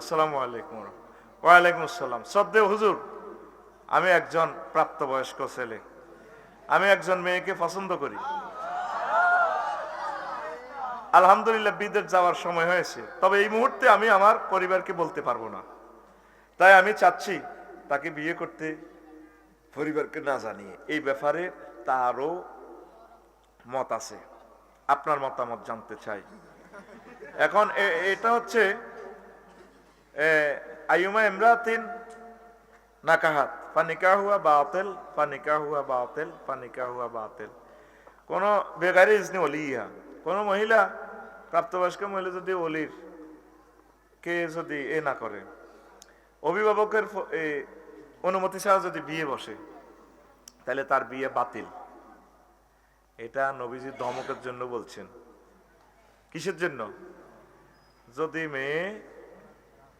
আসসালামু আলাইকুম ওয়ালাইকুম আসসালাম। শ্রদ্ধেয় হুজুর, আমি একজন প্রাপ্তবয়স্ক ছেলে। আমি একজন মেয়েকে পছন্দ করি। আলহামদুলিল্লাহ, বিদেশ যাওয়ার সময় হয়েছে। তবে এই মুহূর্তে আমি আমার পরিবারকে বলতে পারব না। তাই আমি চাচ্ছি তাকে বিয়ে করতে, পরিবারকে না জানিয়ে। এই ব্যাপারে তারও মত আছে। আপনার মতামত জানতে চাই। এখন এটা হচ্ছে এ, আইয়ুমা ইমরাতিন নাকাহাত ফানিকা হুয়া বাতিল ফানিকা হুয়া বাতিল ফানিকা হুয়া বাতিল। কোন বেগারি ইজনি অলিয়া কোন মহিলা প্রাপ্তবয়স্ক মহিলা যদি অলির কে যদি এ না করে অভিভাবকের অনুমতি ছাড়া যদি বিয়ে বসে তাহলে তার বিয়ে বাতিল। এটা নবীজি ধমকের জন্য বলছেন। কিসের জন্য? যদি মেয়ে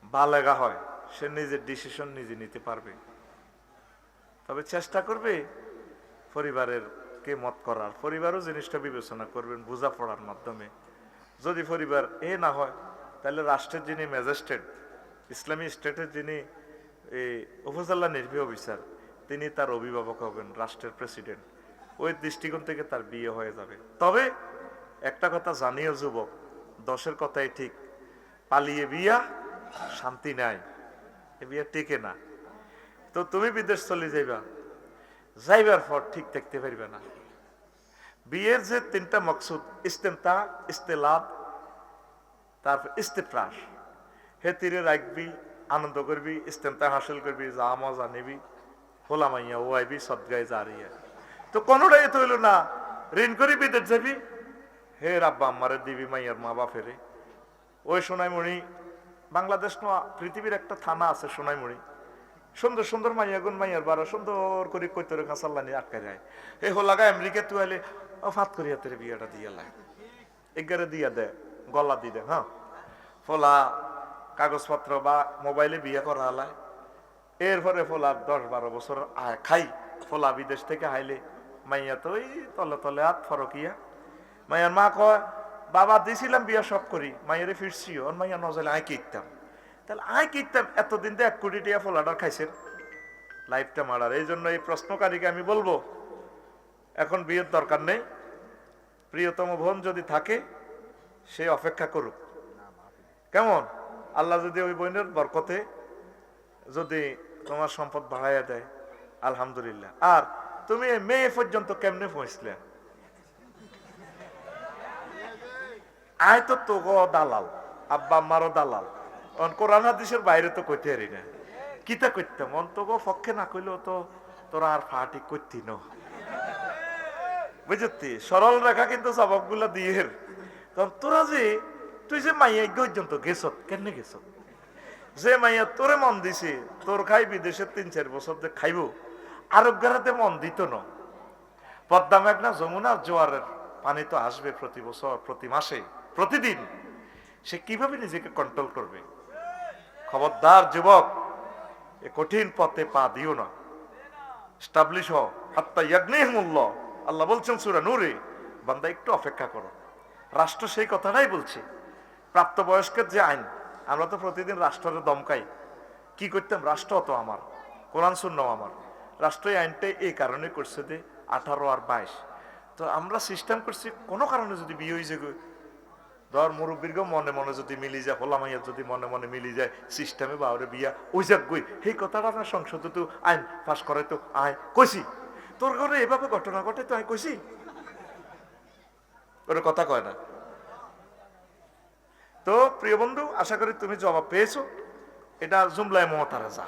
বালেগা হয়, সে নিজের ডিসিশন নিজে নিতে পারবে। তবে চেষ্টা করবে পরিবারের কে মত করার। পরিবারও জিনিসটা বিবেচনা করবেন বোঝাপড়ার মাধ্যমে। যদি পরিবার এ না হয়, তাহলে রাষ্ট্রের যিনি ম্যাজিস্ট্রেট, ইসলামী স্টেটের যিনি এই উপজেলা নির্বাহী অফিসার, তিনি তার অভিভাবক হবেন রাষ্ট্রের প্রেসিডেন্ট ওই দৃষ্টিকোণ থেকে তার বিয়ে হয়ে যাবে। তবে একটা কথা জানিও যুবক, দশের কথাই ঠিক, পালিয়ে বিয়া শান্তি নাই। এ বিয়া টিকে না। তো তুমি বিদেশ চলে যাইবা। যাইবার পর ঠিক থাকতে পারবে না। বিয়ের যে তিনটা মকসুদ, ইস্তেমতা, ইস্তেলাদ, তারপর ইস্তেফ্রাস হে তীরে রাখবি, আনন্দ করবি, ইস্তেমতা হাসিল করবি, যা মজা নিবি হোলা মাইয়া ও আইবি সদগায় জারিয়া। তো কোনোটাই তো হইল না। ঋণ করি বিদেশ যাবি। হে রাব্বা আম্মারে দিবি মাইয়ার মা বাপেরে ওই সোনাইমণি বাংলাদেশ নোয়া পৃথিবীর একটা থানা আছে সোনাইমণি সুন্দর সুন্দর মাইয়া গুন মাইয়ার বারো, সুন্দর করে কৈতরে কাঁচাল্লানি আটকে যায়। এই হোলাগা আমেরিকা তুই আলে ও ফাত করিয়া তেরে বিয়েটা দিয়ে লাই। এগারে দিয়া দে, গলা দি দে হ্যাঁ ফোলা কাগজপত্র বা মোবাইলে বিয়ে করা হালায় এরপরে ফোলা দশ বারো বছর খাই। ফোলা বিদেশ থেকে হাইলে মাইয়া তো ওই তলে তলে হাত ফরকিয়া। মাইয়ার মা কয় বাবা দিছিলাম, বিয়া সব করি। মাইয়ারে ফিরছি, ওর মাইয়া নজলে আয় কিনতাম তাহলে আয় কিনতাম এতদিন তো এক কোটি টিয়া ফোলাডার খাইছেন। লাইফটা মারার। এই জন্য এই প্রশ্নকারীকে আমি বলব, এখন বিয়ের দরকার নেই। প্রিয়তম বোন যদি থাকে, সে অপেক্ষা করুক। কেমন? আল্লাহ যদি ওই বোনের বরকতে যদি তোমার সম্পদ বাড়াইয়া দেয়, আলহামদুলিল্লাহ। আর তুমি মেয়ে পর্যন্ত কেমনে পৌঁছলে? আয় তো দালাল, আব্বা আম্মারও দালাল। কোরআন হাদিসের বাইরে তো কইতে পারি না। কিতা করতাম অন তো পক্ষে না কইলেও তো তোরা আর ফাটি করতি ন। বুঝতি? সরল রেখা কিন্তু স্বভাবগুলা দিয়ে তখন তোরা যে, তুই যে মাইয়া পর্যন্ত গেছত কেন গেছত? যে মাইয়া তোরে মন দিছে, তোর খাই বিদেশে তিন চার বছর যে খাইব আরোগ্যারাতে মন দিত না। পদ্মা মেঘনা যমুনার জোয়ারের পানি তো আসবে প্রতি বছর, প্রতি মাসে। প্রতিদিন সে কীভাবে নিজেকে কন্ট্রোল করবে? খবরদার যুবক এ কঠিন পথে পা দিও না। স্টাবলিশ হ হাত্তা ইয়াগনিহমুল্ল আল্লাহ বলছেন সুরা নূরে বান্দা একটু অপেক্ষা করো। রাষ্ট্র সেই কথাটাই বলছে। প্রাপ্তবয়স্কের যে আইন আমরা তো প্রতিদিন রাষ্ট্রের দমকাই। কি করতাম? রাষ্ট্র তো আমার। কোরআন শূন্য আমার। রাষ্ট্র এই আইনটাই এই কারণে করছে যে আঠারো আর বাইশ। তো আমরা সিস্টেম করছি কোনো কারণে যদি বিয়ে হয়েছে গো, ধর মুরব্বীর মনে মনে যদি মিলি যায় হোলা মাইয়া যদি মনে মনে মিলি যায় সিস্টেমে বাউরে বিয়া ওই যাক গই সেই কথাটা না সংসদে তো আইন পাস করে তো আয়, কইছি। তোর ঘরে এভাবে ঘটনা ঘটে তো আয়, কইছি। ওর কথা কয় না। তো প্রিয় বন্ধু, আশা করি তুমি জবাব পেয়েছ। এটা জুমলায় মমতারা যা